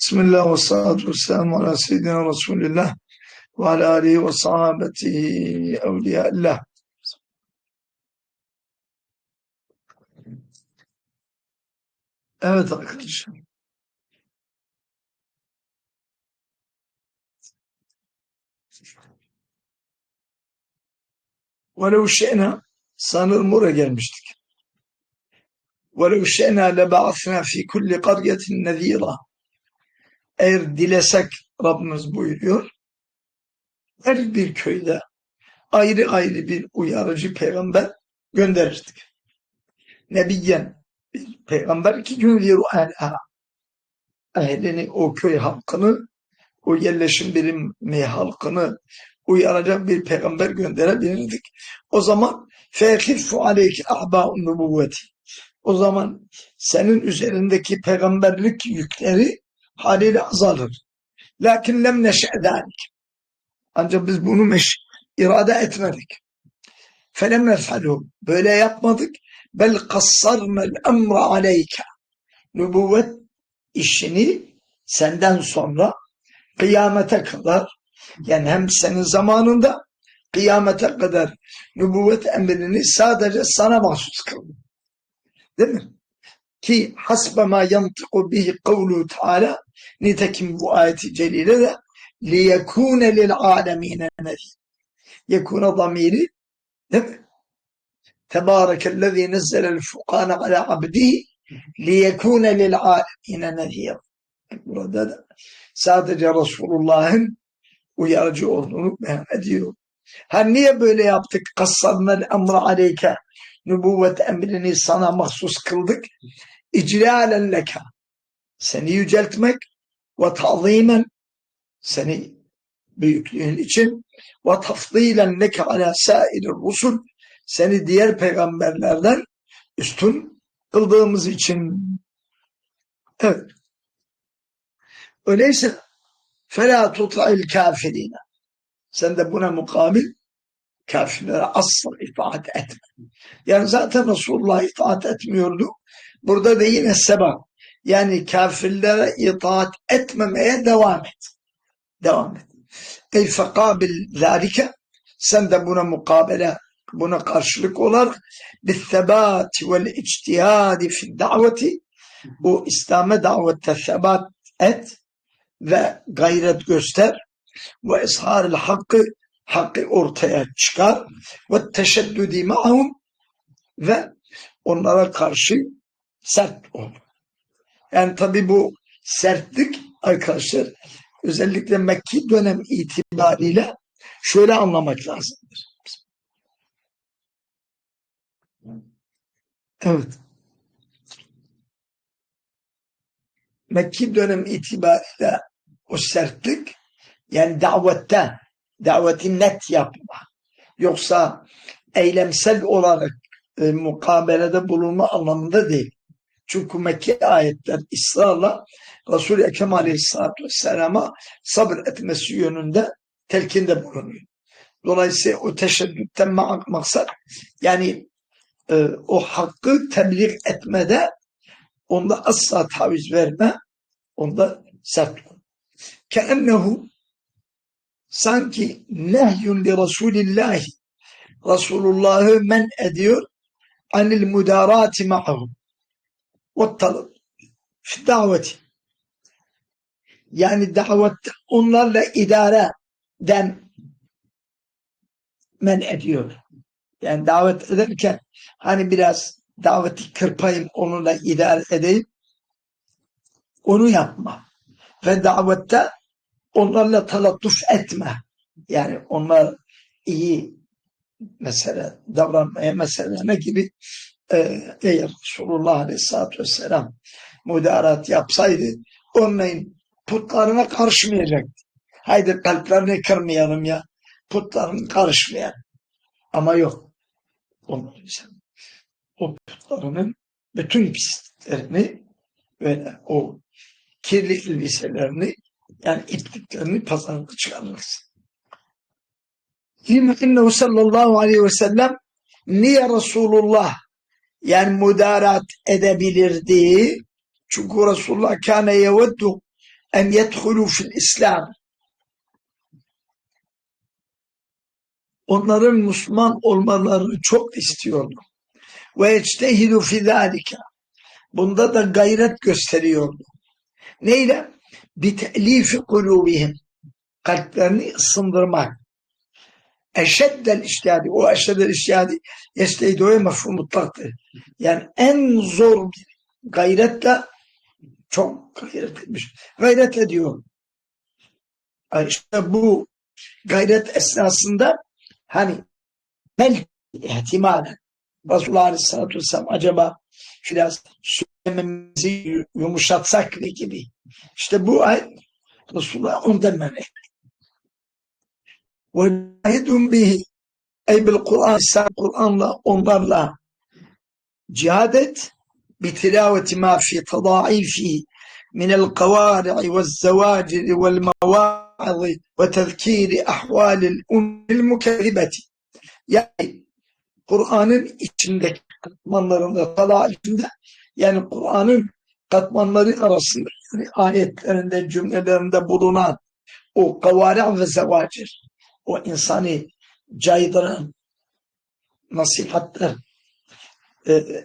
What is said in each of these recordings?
بسم الله والصلاة والسلام على سيدنا رسول الله وعلى آله وصحابته أولياء الله Evet arkadaşlar. وَلَوْ شَئْنَا sanırım oraya gelmiştik. وَلَوْ شَئْنَا لَبَعَثْنَا فِي كُلِّ قَرْيَةٍ نَذ۪يرًا Eğer dilesek Rabbimiz buyuruyor, her bir köyde ayrı ayrı bir uyarıcı peygamber gönderirdik. Nebiyen bir peygamber ki yunziru elha ehlini, o köy halkını, o yerleşim birimi halkını uyaracak bir peygamber gönderebilirdik. O zaman fehiffu aleyki ahbâ'un nubuvveti. O zaman senin üzerindeki peygamberlik yükleri haliyle azalır. Lakin lem neşe'dâlik. Ancak biz bunu meş irade etmedik. Felem nef'alû. Böyle yapmadık. Bel kassarnel emra aleyke. Nübüvvet işini senden sonra kıyamete kadar yani hem senin zamanında kıyamete kadar nübüvvet emrini sadece sana mahsus kıldı. Değil mi? Ki hasbe ma yantıku bihi kavlu Teala nitekim bu ayeti celile de liyekûne lil âlemîne nezîr. Yekûne zamiri değil mi? Tebârekellezî nezzelel furkâne alâ abdihi liyekûne lil âlemîne nezîr. Burada da sadece Resulullah'ın uyarıcı olduğunu beyan ediyor. Ha niye böyle yaptık? Kassarnel emra aleyke. Nübüvvet emrini sana mahsus kıldık. İclalen leke. Seni yüceltmek ve ta'zimen seni büyüklüğün için ve tafdilen leke ala sairir rusul seni diğer peygamberlerden üstün kıldığımız için. Evet. Öyleyse fela tut'il kafirine. Sen de buna mukabil kafirlere asla itaat etme. Yani zaten Resulullah itaat etmiyordu. Burada da yine sebep. Yani kafirlere itaat etmemeye devam et. Devam et. Ey fekabil zâlike sen de buna mukabele buna karşılık olarak bi'thebâti vel içtihâdi fi daveti bu İslam'a davette sebat et ve gayret göster ve isharil hakkı hakkı ortaya çıkar ve teşeddüdi ma'hum ve onlara karşı sert ol. Yani tabi bu sertlik arkadaşlar özellikle Mekki dönem itibariyle şöyle anlamak lazımdır. Evet. Mekki dönem itibariyle o sertlik yani davette daveti net yapma. Yoksa eylemsel olarak e, mukabelede bulunma anlamında değil. Çünkü Mekke ayetler ısrarla Resul-i Ekrem Aleyhisselatü Vesselam'a sabır etmesi yönünde telkinde bulunuyor. Dolayısıyla o teşeddütten maksat yani e, o hakkı tebliğ etmede onda asla taviz verme, onda sert ol. Keennehu sanki nehyun li Resulillahi Resulullah'ı men ediyor anil mudarati ma'hum talab fi daveti yani davette onlarla idareden men ediyor. Yani davet ederken hani biraz daveti kırpayım onunla idare edeyim onu yapma. Ve davette onlarla talattuf etme. Yani onlar iyi mesela davranmaya mesela ne gibi eğer Resulullah Aleyhisselatü Vesselam müdarat yapsaydı onların putlarına karışmayacaktı. Haydi kalplerini kırmayalım ya. Putlarını karışmayalım. Ama yok. Onlar ise o putlarının bütün pisliklerini ve o kirli elbiselerini yani ipliklerini pazarda çıkarırsın. Lime innehu sallallahu aleyhi ve sellem niye Resulullah yani müdarat edebilirdi? Çünkü Resulullah kâne yeveddu en yedhulu fil İslam. Onların Müslüman olmalarını çok istiyordu. Ve ectehidu fi zalika. Bunda da gayret gösteriyordu. Neyle? Bitelifi kulubihim. Kalplerini ısındırmak. Eşeddel iştihadi. O eşeddel iştihadi yesteydoya mefhum mutlaktır. Yani en zor bir gayretle çok gayret etmiş. Gayret ediyor. Yani işte bu gayret esnasında hani belki ihtimalen Resulullah Aleyhisselatü Vesselam acaba biraz söylememizi yumuşatsak ne gibi. İşte bu ay Resulullah ondan men ve nahidun bihi ey bil Kur'an sen Kur'an'la onlarla cihad et. Bitilaveti ma fi tadaifi min el kavari'i ve zavaciri vel mavazi ve tezkiri ahvalil ummil mukezibeti yani Kur'an'ın içindeki katmanlarında tadaifinde yani Kur'an'ın katmanları arasında yani ayetlerinde cümlelerinde bulunan o kavare ve zavacir o insanı caydıran nasihatler, e,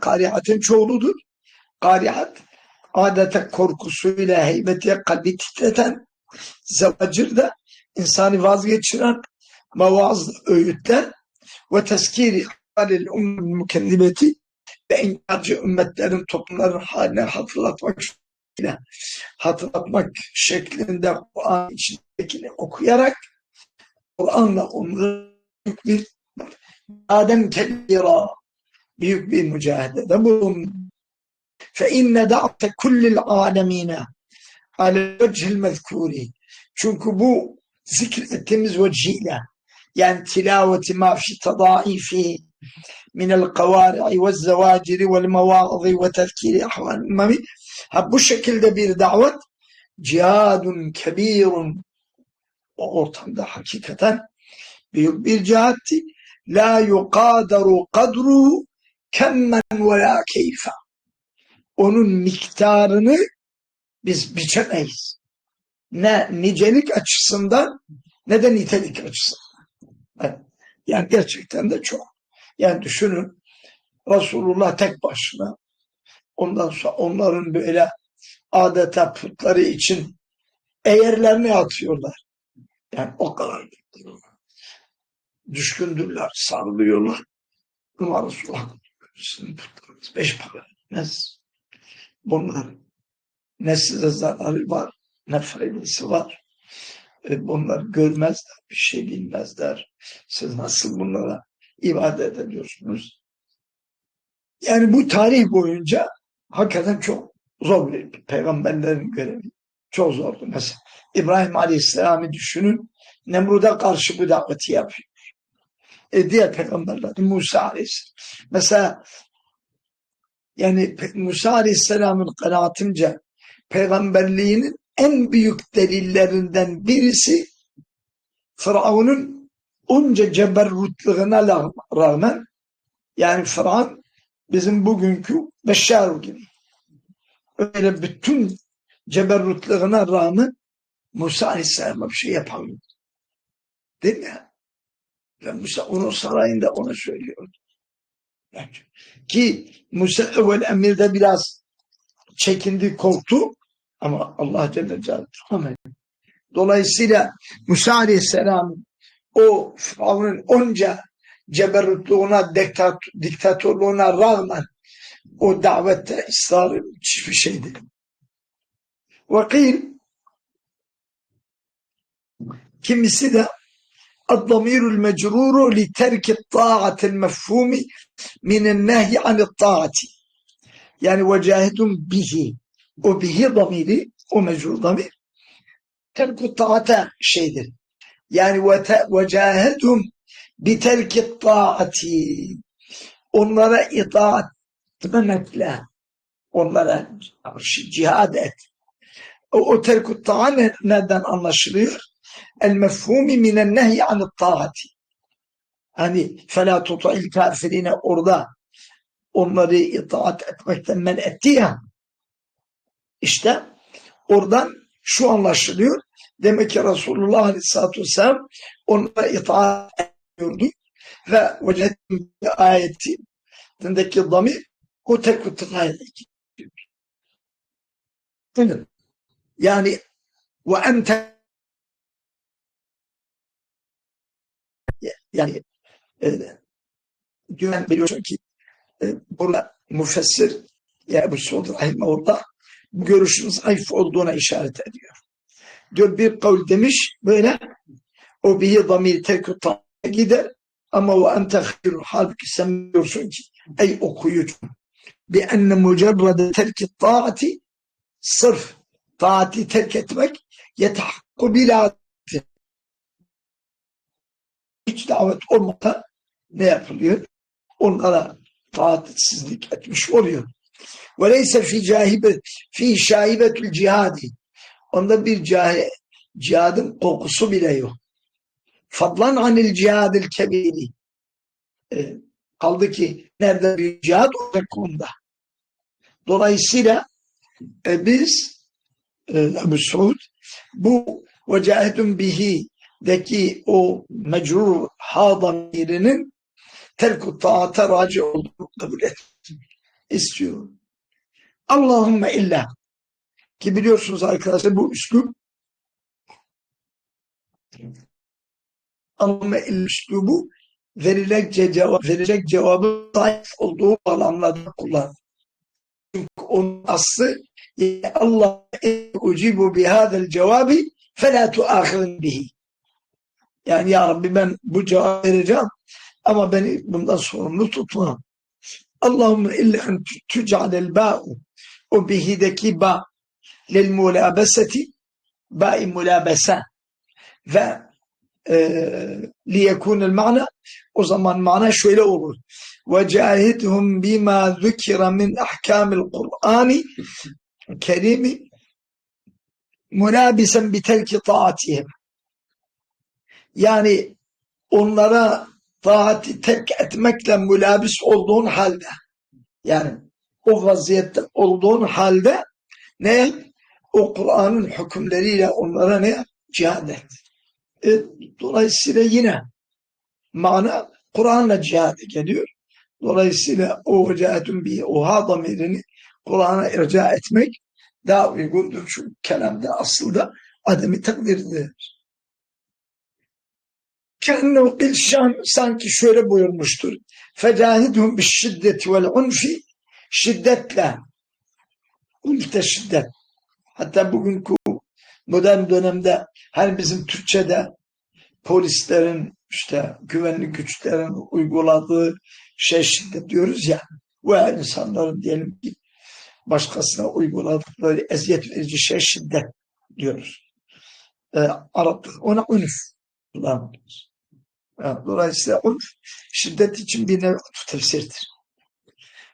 karihatın çoğuludur. Karihat, adeta korkusuyla, heybetiyle kalbi titreten, zevacir de insanı vazgeçiren, mavaz öğütler ve tezkiri halil ummul mükennibeti ve inkarcı ümmetlerin toplumların haline hatırlatmak şeklinde, hatırlatmak şeklinde Kur'an içindekini okuyarak Kur'an'la onları büyük bir Adem kebira büyük bir mücadelede bulun. Fe inne da'te kullil alemine ale vecihil mezkuri. Çünkü bu zikrettiğimiz vecihle يعني تلاوة ما في تضاعيفه من القوارع والزواجر والمواعظ وتذكير أحوال Ha bu şekilde bir davet cihadun kebirun o ortamda hakikaten büyük bir cihatti. La yukadaru kadru kemmen ve la keyfe. Onun miktarını biz biçemeyiz. Ne nicelik açısından ne de nitelik açısından. Yani gerçekten de çok. Yani düşünün Resulullah tek başına ondan sonra onların böyle adeta putları için eğerlerini atıyorlar. Yani o kadar düşkündürler, sarılıyorlar. Ama Resulullah sizin beş para etmez. Bunlar ne size zararı var, ne faydası var. E, bunlar görmezler, bir şey bilmezler. Siz nasıl bunlara ibadet ediyorsunuz? Yani bu tarih boyunca hakikaten çok zor bir peygamberlerin görevi. Çok zordu. Mesela İbrahim Aleyhisselam'ı düşünün. Nemrud'a karşı bu daveti yapıyor. E diğer peygamberler Musa Aleyhisselam. Mesela yani Musa Aleyhisselam'ın kanaatimce peygamberliğinin en büyük delillerinden birisi Firavun'un onca ceberrutluğuna rağmen yani Firavun bizim bugünkü Beşşar gibi öyle bütün ceberrutluğuna rağmen Musa Aleyhisselam'a bir şey yapamıyor. Değil mi? Ve Musa onun sarayında ona söylüyor. Yani, ki Musa evvel emirde biraz çekindi, korktu. Ama Allah Celle Celaluhu. Dolayısıyla Musa Aleyhisselam'ın o onca ceberrutluğuna, diktat, diktatörlüğüne rağmen o davette ısrarı hiçbir şeydi. Vakil kimisi de الضمير المجرور لترك الطاعة المفهوم من النهي عن الطاعة يعني وجاهد به o bihi damiri, o mecrur damir terku taata şeydir. Yani ve, te, ve cahedum bi terki taati onlara itaat etmemekle onlara karşı cihad et. O, o terku ta'a nereden anlaşılıyor? El mefhumi minen nehy an taati. Hani fela tuta'il kafirine orada onları itaat etmekten men etti ya. İşte oradan şu anlaşılıyor. Demek ki Resulullah Aleyhisselatü Vesselam onlara itaat ediyordu. Ve vecedim ayetindeki damir o tek ıtıkayla Evet. Yani ve ente yani e, güven biliyorsun ki e, burada müfessir ya bu Suud Rahimahullah bu görüşün zayıf olduğuna işaret ediyor. Diyor bir kavl demiş böyle o bihi damir terk gider ama o ente hayru halbuki sen diyorsun ki ey okuyucu enne mucerrede terki taati sırf taati terk etmek yetahakku bila hiç davet olmadan ne yapılıyor? Onlara taatsizlik etmiş oluyor. Ve leyse fi cahibe fi şaibetül cihadi. Onda bir cah cihadın kokusu bile yok. Fadlan anil cihadil kebiri. E, kaldı ki nerede bir cihad orada konuda. Dolayısıyla e, biz e, Ebu Suud bu vecahedun bihi deki o mecrur ha damirinin terk-u taata raci olduğunu kabul etmek istiyor. Allahümme illa ki biliyorsunuz arkadaşlar bu üslup Allahümme illa üslubu verilecek cevap, verecek cevabı zayıf olduğu alanlarda kullan. Çünkü onun aslı Allah ucibu bihadel cevabi felâ tuâkhidin bihi. Yani ya Rabbi ben bu cevap vereceğim ama beni bundan sorumlu tutma. Allahümme illa en tüc'alel ba'u o bihideki ba lil mulabeseti ba'i mulabese ve liyekunel ma'na o zaman mana şöyle olur. Cahidhum bima zükira min ahkamil Kur'ani kerimi münabisen bi terki taatihim. Yani onlara taati terk etmekle mülabis olduğun halde yani o vaziyette olduğun halde ne o Kur'an'ın hükümleriyle onlara ne cihad et. E, dolayısıyla yine mana Kur'an'la cihad geliyor. Dolayısıyla o cihadın bir oha damirini Kur'an'a irca etmek daha uygundur. Çünkü kelamda aslında ademi takdirdir. Kennehu kılşan sanki şöyle buyurmuştur. Fecahidhum bis şiddeti vel unfi şiddetle unfte şiddet. Hatta bugünkü modern dönemde her bizim Türkçe'de polislerin işte güvenlik güçlerin uyguladığı şey şiddet diyoruz ya veya insanların diyelim ki başkasına uyguladıkları eziyet verici şey şiddet diyoruz. E, Arap ona unuf kullanıyoruz. Yani, dolayısıyla unuf şiddet için bir nevi tefsirdir.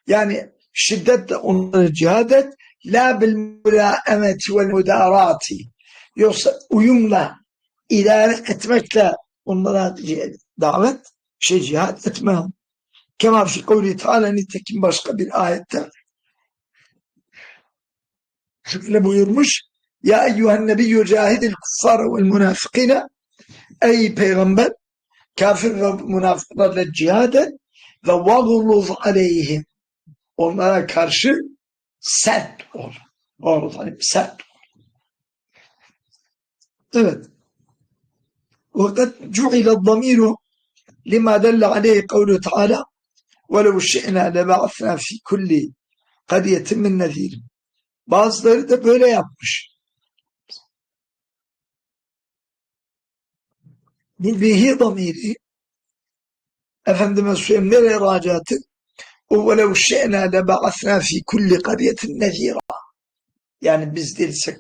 Yani şiddetle onları cihad et la bil mülâemeti vel müdârati yoksa uyumla idare etmekle onlara davet şey cihad etmem. Kema fi kavli teala nitekim başka bir ayette şöyle buyurmuş Ya eyyühen nebiyyü cahidil kuffara vel münafıkine Ey peygamber kafir ve münafıklarla cihad et ve vaguluz aleyhim onlara karşı sert ol. Sert ol. Evet. وقد جعل الضمير لما دل عليه قوله تعالى ولو شئنا لبعثنا في كل قرية من نذير Bazıları da böyle yapmış. Bihi damiri Efendime söyleyeyim nereye racatı? وَوَلَوْ شَئْنَا لَبَعَثْنَا ف۪ي كُلِّ قَرْيَةٍ نَذ۪يرًا Yani biz dilsek,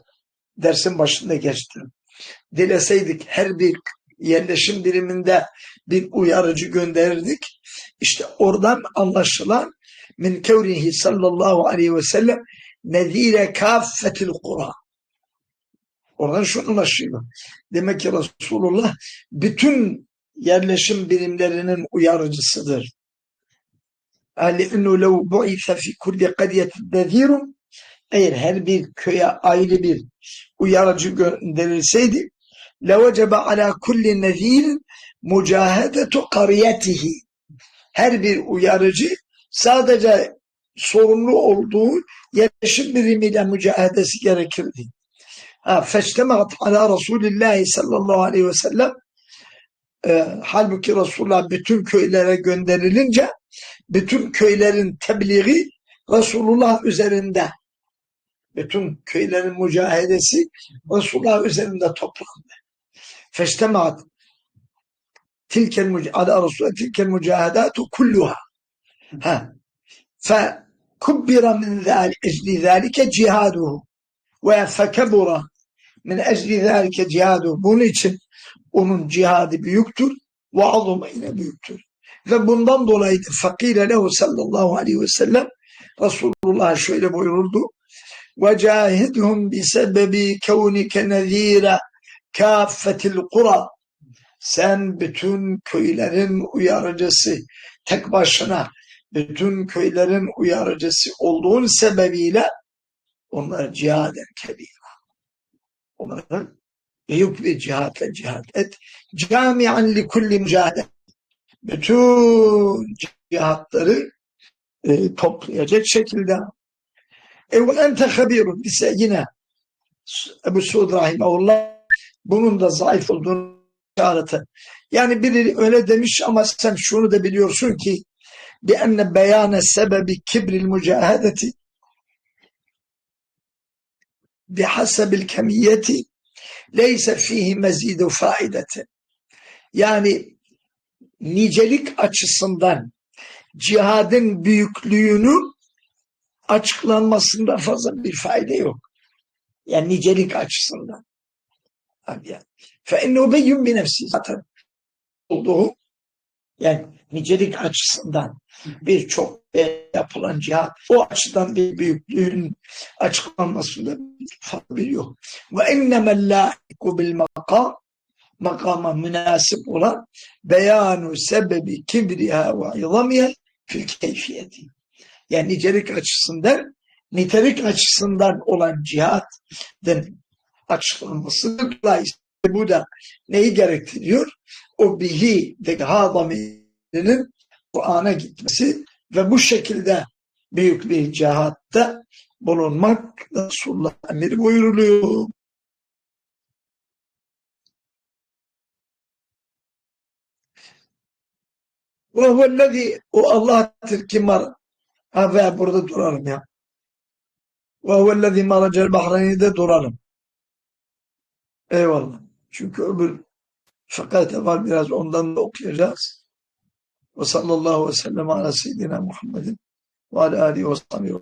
dersin başında geçtim. Dileseydik her bir yerleşim biriminde bir uyarıcı gönderirdik. İşte oradan anlaşılan min kevrihi sallallahu aleyhi ve sellem nezire kaffetil Kur'an. Oradan şu anlaşılıyor. Demek ki Resulullah bütün yerleşim birimlerinin uyarıcısıdır. لأنه لو بعث في كل قرية نذير eğer her bir köye ayrı bir uyarıcı gönderilseydi levecebe ala kulli nezirin mücahedetu kariyetihi her bir uyarıcı sadece sorumlu olduğu yerleşim birimiyle mücahedesi gerekirdi. Ha, feçtemat ala Resulillahi sallallahu aleyhi ve sellem e, halbuki Resulullah bütün köylere gönderilince bütün köylerin tebliği Resulullah üzerinde bütün köylerin mücahedesi Resulullah üzerinde toplandı. Feştemaat tilkel ala Resulullah tilkel mücahedatu kulluha. Ha. Fe kubbira min ecli zalike cihaduhu ve fekebura min ecli zalike cihaduhu. Bunun için onun cihadı büyüktür ve azuma yine büyüktür. Ve bundan dolayı fakire lehu sallallahu aleyhi ve sellem Resulullah şöyle buyuruldu. Bi sebebi kevnike nezîre kâffetil kura. Sen bütün köylerin uyarıcısı tek başına bütün köylerin uyarıcısı olduğun sebebiyle onlara cihaden kebir onların büyük bir cihatla cihat et. Camian li kulli mücadele. Bütün cihatları e, toplayacak şekilde. E ve ente habirun ise yine Ebu Suud Rahimahullah bunun da zayıf olduğunu işareti. Yani biri öyle demiş ama sen şunu da biliyorsun ki bi enne beyane sebebi kibril mücahedeti bihasebil kemiyeti leyse fihi mezidu faideti. Yani nicelik açısından cihadın büyüklüğünün açıklanmasında fazla bir fayda yok. Yani nicelik açısından. Abi yani. Fe ennu beyyum bi nefsi zaten olduğu yani nicelik açısından birçok yapılan cihat o açıdan bir büyüklüğün açıklanmasında farklı bir yok. Ve ennemel lâhiku bil makam makama münasip olan beyanu sebebi kibriha ve izamiye fil keyfiyeti. Yani nicelik açısından nitelik açısından olan cihadın açıklanması dolayısıyla bu da neyi gerektiriyor? O bihi de hadamirinin Kur'an'a gitmesi ve bu şekilde büyük bir cihatta bulunmak Resulullah emir buyuruluyor. Ve huvellezî o Allah'tır ki mar ha ve burada duralım ya. Ve huvellezî maracel bahreyni'de duralım. Eyvallah. Çünkü öbür fakat var biraz ondan da okuyacağız. Ve sallallahu ve sellem ala seyyidina Muhammedin ve ala alihi ve sahbihi